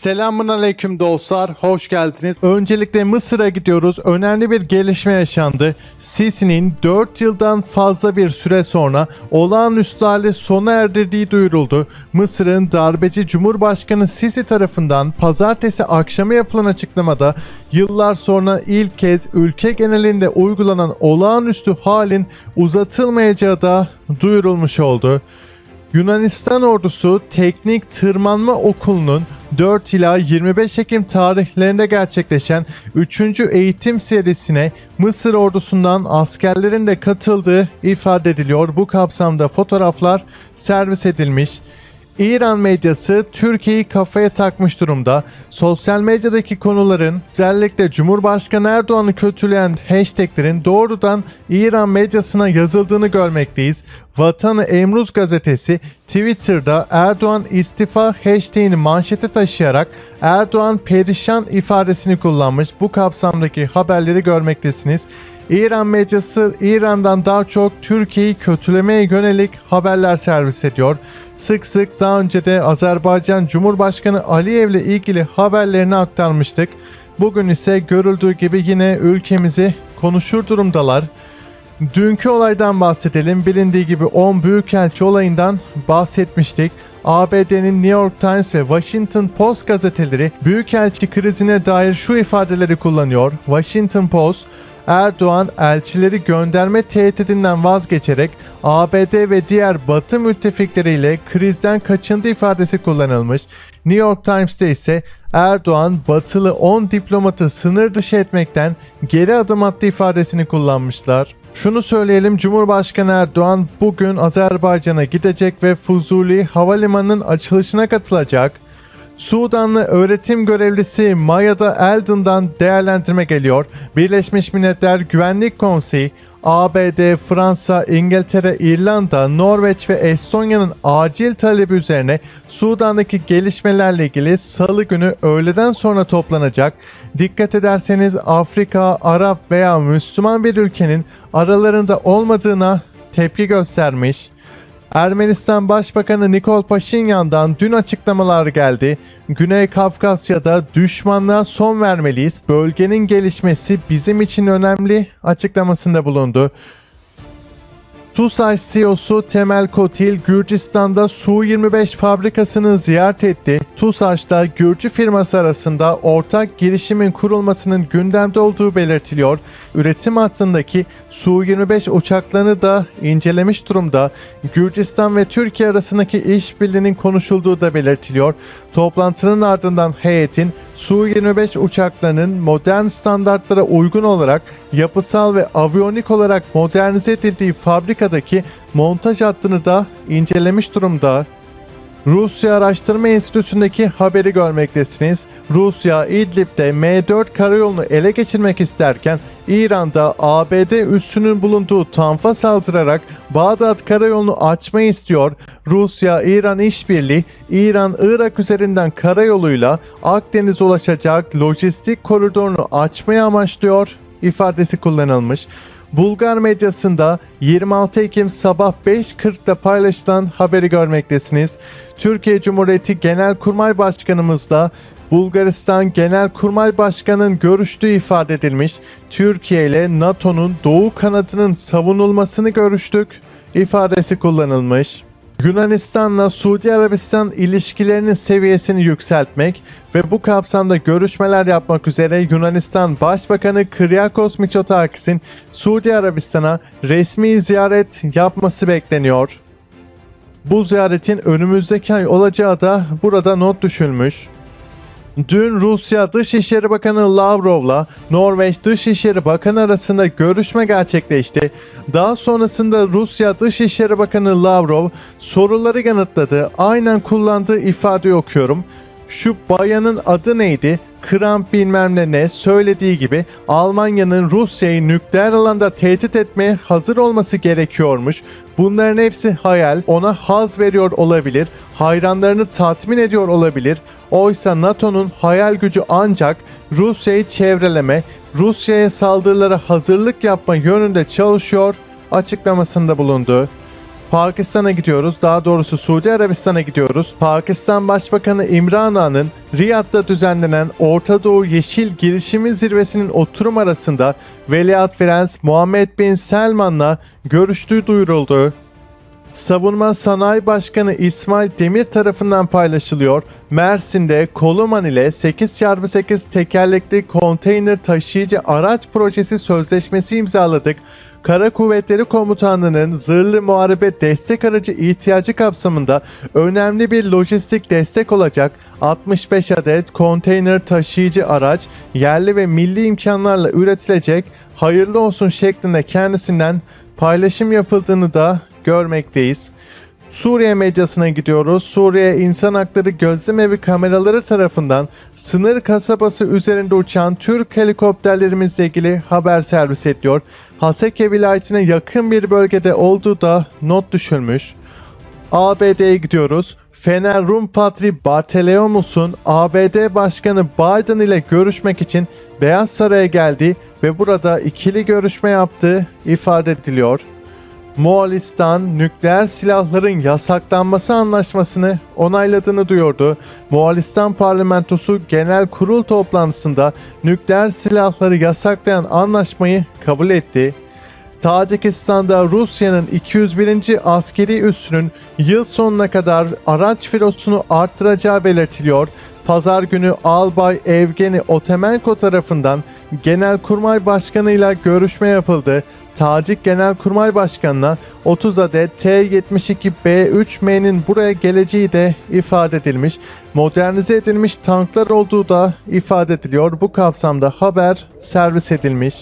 Selamun aleyküm dostlar, hoş geldiniz. Öncelikle Mısır'a gidiyoruz. Önemli bir gelişme yaşandı. Sisi'nin 4 yıldan fazla bir süre sonra olağanüstü hali sona erdirdiği duyuruldu. Mısır'ın darbeci Cumhurbaşkanı Sisi tarafından pazartesi akşamı yapılan açıklamada yıllar sonra ilk kez ülke genelinde uygulanan olağanüstü halin uzatılmayacağı da duyurulmuş oldu. Yunanistan ordusu Teknik Tırmanma Okulu'nun 4 ila 25 Ekim tarihlerinde gerçekleşen 3. eğitim serisine Mısır ordusundan askerlerin de katıldığı ifade ediliyor. Bu kapsamda fotoğraflar servis edilmiş. İran medyası Türkiye'yi kafaya takmış durumda. Sosyal medyadaki konuların özellikle Cumhurbaşkanı Erdoğan'ı kötüleyen hashtaglerin doğrudan İran medyasına yazıldığını görmekteyiz. Vatanı Emruz gazetesi Twitter'da Erdoğan istifa hashtagini manşete taşıyarak Erdoğan perişan ifadesini kullanmış. Bu kapsamdaki haberleri görmektesiniz. İran medyası İran'dan daha çok Türkiye'yi kötülemeye yönelik haberler servis ediyor. Sık sık daha önce de Azerbaycan Cumhurbaşkanı Aliyev ile ilgili haberlerini aktarmıştık. Bugün ise görüldüğü gibi yine ülkemizi konuşur durumdalar. Dünkü olaydan bahsedelim. Bilindiği gibi 10 Büyükelçi olayından bahsetmiştik. ABD'nin New York Times ve Washington Post gazeteleri Büyükelçi krizine dair şu ifadeleri kullanıyor. Washington Post, Erdoğan elçileri gönderme tehdidinden vazgeçerek ABD ve diğer Batı müttefikleriyle krizden kaçındı ifadesi kullanılmış. New York Times'te ise Erdoğan batılı 10 diplomatı sınır dışı etmekten geri adım attı ifadesini kullanmışlar. Şunu söyleyelim Cumhurbaşkanı Erdoğan bugün Azerbaycan'a gidecek ve Fuzuli Havalimanı'nın açılışına katılacak. Sudanlı öğretim görevlisi Maya'da Eldon'dan değerlendirme geliyor. Birleşmiş Milletler Güvenlik Konseyi, ABD, Fransa, İngiltere, İrlanda, Norveç ve Estonya'nın acil talebi üzerine Sudan'daki gelişmelerle ilgili salı günü öğleden sonra toplanacak. Dikkat ederseniz Afrika, Arap veya Müslüman bir ülkenin aralarında olmadığına tepki göstermiş. Ermenistan Başbakanı Nikol Paşinyan'dan dün açıklamalar geldi. Güney Kafkasya'da düşmanlığa son vermeliyiz. Bölgenin gelişmesi bizim için önemli açıklamasında bulundu. TUSAŞ CEO'su Temel Kotil Gürcistan'da Su-25 fabrikasını ziyaret etti. TUSAŞ'la Gürcü firması arasında ortak girişimin kurulmasının gündemde olduğu belirtiliyor. Üretim hattındaki Su-25 uçaklarını da incelemiş durumda. Gürcistan ve Türkiye arasındaki işbirliğinin konuşulduğu da belirtiliyor. Toplantının ardından heyetin Su-25 uçaklarının modern standartlara uygun olarak yapısal ve aviyonik olarak modernize edildiği fabrikadaki montaj hattını da incelemiş durumda. Rusya Araştırma Enstitüsü'ndeki haberi görmektesiniz. Rusya İdlib'de M4 karayolunu ele geçirmek isterken İran'da ABD üssünün bulunduğu Tanf'a saldırarak Bağdat karayolunu açmayı istiyor. Rusya-İran işbirliği İran-Irak üzerinden karayoluyla Akdeniz ulaşacak lojistik koridorunu açmayı amaçlıyor ifadesi kullanılmış. Bulgar medyasında 26 Ekim sabah 5.40'da paylaşılan haberi görmektesiniz. Türkiye Cumhuriyeti Genelkurmay Başkanımız da Bulgaristan Genelkurmay Başkanı'nın görüştüğü ifade edilmiş. Türkiye ile NATO'nun doğu kanadının savunulmasını görüştük ifadesi kullanılmış. Yunanistan'la Suudi Arabistan ilişkilerinin seviyesini yükseltmek ve bu kapsamda görüşmeler yapmak üzere Yunanistan Başbakanı Kyriakos Mitsotakis'in Suudi Arabistan'a resmi ziyaret yapması bekleniyor. Bu ziyaretin önümüzdeki ay olacağı da burada not düşülmüş. Dün Rusya Dışişleri Bakanı Lavrov'la Norveç Dışişleri Bakanı arasında görüşme gerçekleşti. Daha sonrasında Rusya Dışişleri Bakanı Lavrov soruları yanıtladı. Aynen kullandığı ifadeyi okuyorum. Şu bayanın adı neydi? Kramp bilmem ne ne söylediği gibi Almanya'nın Rusya'yı nükleer alanda tehdit etmeye hazır olması gerekiyormuş. Bunların hepsi hayal, ona haz veriyor olabilir, hayranlarını tatmin ediyor olabilir. Oysa NATO'nun hayal gücü ancak Rusya'yı çevreleme, Rusya'ya saldırılara hazırlık yapma yönünde çalışıyor açıklamasında bulundu. Pakistan'a gidiyoruz. Daha doğrusu Suudi Arabistan'a gidiyoruz. Pakistan Başbakanı İmran Han'ın Riyad'da düzenlenen Orta Doğu Yeşil Girişimi Zirvesi'nin oturum arasında Veliaht Prens Muhammed Bin Selman'la görüştüğü duyuruldu. Savunma Sanayi Başkanı İsmail Demir tarafından paylaşılıyor. Mersin'de Koluman ile 8x8 tekerlekli konteyner taşıyıcı araç projesi sözleşmesi imzaladık. Kara Kuvvetleri Komutanlığı'nın zırhlı muharebe destek aracı ihtiyacı kapsamında önemli bir lojistik destek olacak 65 adet konteyner taşıyıcı araç yerli ve milli imkanlarla üretilecek hayırlı olsun şeklinde kendisinden paylaşım yapıldığını da görmekteyiz. Suriye medyasına gidiyoruz. Suriye İnsan Hakları Gözlem Evi kameraları tarafından sınır kasabası üzerinde uçan Türk helikopterlerimizle ilgili haber servis ediyor. Haseke vilayetine yakın bir bölgede olduğu da not düşülmüş. ABD'ye gidiyoruz. Fener Rum Patri Bartolomeos'un ABD Başkanı Biden ile görüşmek için Beyaz Saray'a geldi ve burada ikili görüşme yaptığı ifade ediliyor. Moğolistan nükleer silahların yasaklanması anlaşmasını onayladığını duyurdu. Moğolistan parlamentosu genel kurul toplantısında nükleer silahları yasaklayan anlaşmayı kabul etti. Tacikistan'da Rusya'nın 201. askeri üssünün yıl sonuna kadar araç filosunu arttıracağı belirtiliyor. Pazar günü Albay Evgeni Otemenko tarafından Genelkurmay Başkanı ile görüşme yapıldı. Tacik Genelkurmay Başkanı'na 30 adet T-72B3M'nin buraya geleceği de ifade edilmiş. Modernize edilmiş tanklar olduğu da ifade ediliyor. Bu kapsamda haber servis edilmiş.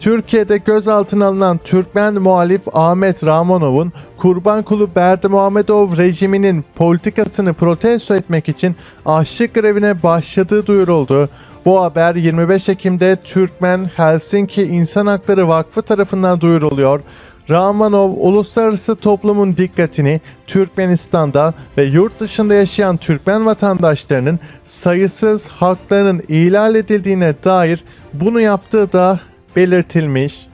Türkiye'de gözaltına alınan Türkmen muhalif Ahmet Ramonov'un Kurban Kulu Berdi Muhammedov rejiminin politikasını protesto etmek için açlık grevine başladığı duyuruldu. Bu haber 25 Ekim'de Türkmen Helsinki İnsan Hakları Vakfı tarafından duyuruluyor. Ramanov uluslararası toplumun dikkatini Türkmenistan'da ve yurt dışında yaşayan Türkmen vatandaşlarının sayısız haklarının ihlal edildiğine dair bunu yaptığı da belirtilmiş.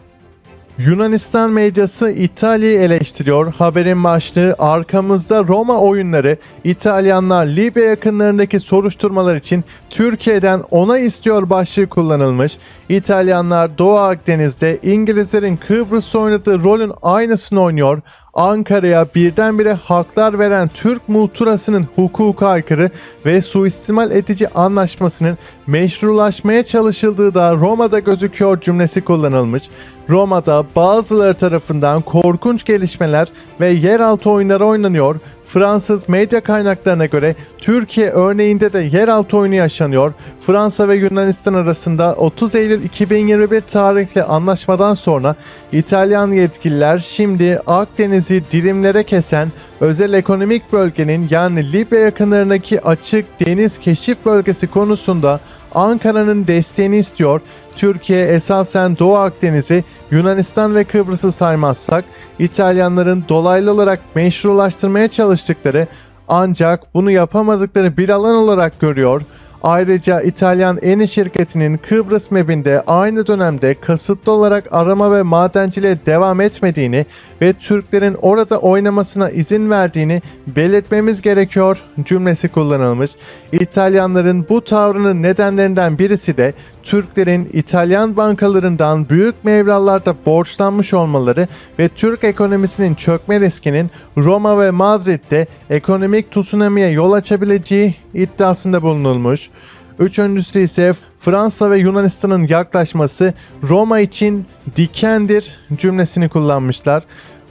Yunanistan medyası İtalya'yı eleştiriyor. Haberin başlığı arkamızda Roma oyunları İtalyanlar Libya yakınlarındaki soruşturmalar için Türkiye'den ona istiyor başlığı kullanılmış. İtalyanlar Doğu Akdeniz'de İngilizlerin Kıbrıs'ta oynadığı rolün aynısını oynuyor. Ankara'ya birdenbire haklar veren Türk multurasının hukuka aykırı ve suistimal edici anlaşmasının meşrulaşmaya çalışıldığı da Roma'da gözüküyor cümlesi kullanılmış. Roma'da bazıları tarafından korkunç gelişmeler ve yeraltı oyunları oynanıyor. Fransız medya kaynaklarına göre Türkiye örneğinde de yeraltı oyunu yaşanıyor. Fransa ve Yunanistan arasında 30 Eylül 2021 tarihli anlaşmadan sonra İtalyan yetkililer şimdi Akdeniz'i dilimlere kesen özel ekonomik bölgenin yani Libya yakınlarındaki açık deniz keşif bölgesi konusunda Ankara'nın desteğini istiyor. Türkiye esasen Doğu Akdeniz'i Yunanistan ve Kıbrıs'ı saymazsak İtalyanların dolaylı olarak meşrulaştırmaya çalıştıkları ancak bunu yapamadıkları bir alan olarak görüyor. Ayrıca İtalyan Eni şirketinin Kıbrıs MEB'inde aynı dönemde kasıtlı olarak arama ve madenciliğe devam etmediğini ve Türklerin orada oynamasına izin verdiğini belirtmemiz gerekiyor cümlesi kullanılmış. İtalyanların bu tavrının nedenlerinden birisi de Türklerin İtalyan bankalarından büyük mevralarda borçlanmış olmaları ve Türk ekonomisinin çökme riskinin Roma ve Madrid'de ekonomik tsunami'ye yol açabileceği iddiasında bulunulmuş. Üçüncüsü ise Fransa ve Yunanistan'ın yaklaşması Roma için dikendir cümlesini kullanmışlar.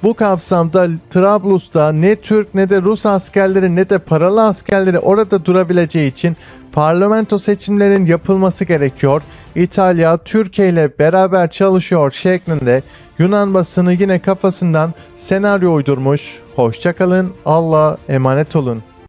Bu kapsamda Trablus'ta ne Türk ne de Rus askerleri ne de paralı askerleri orada durabileceği için parlamento seçimlerinin yapılması gerekiyor. İtalya Türkiye ile beraber çalışıyor şeklinde Yunan basını yine kafasından senaryo uydurmuş. Hoşçakalın, Allah'a emanet olun.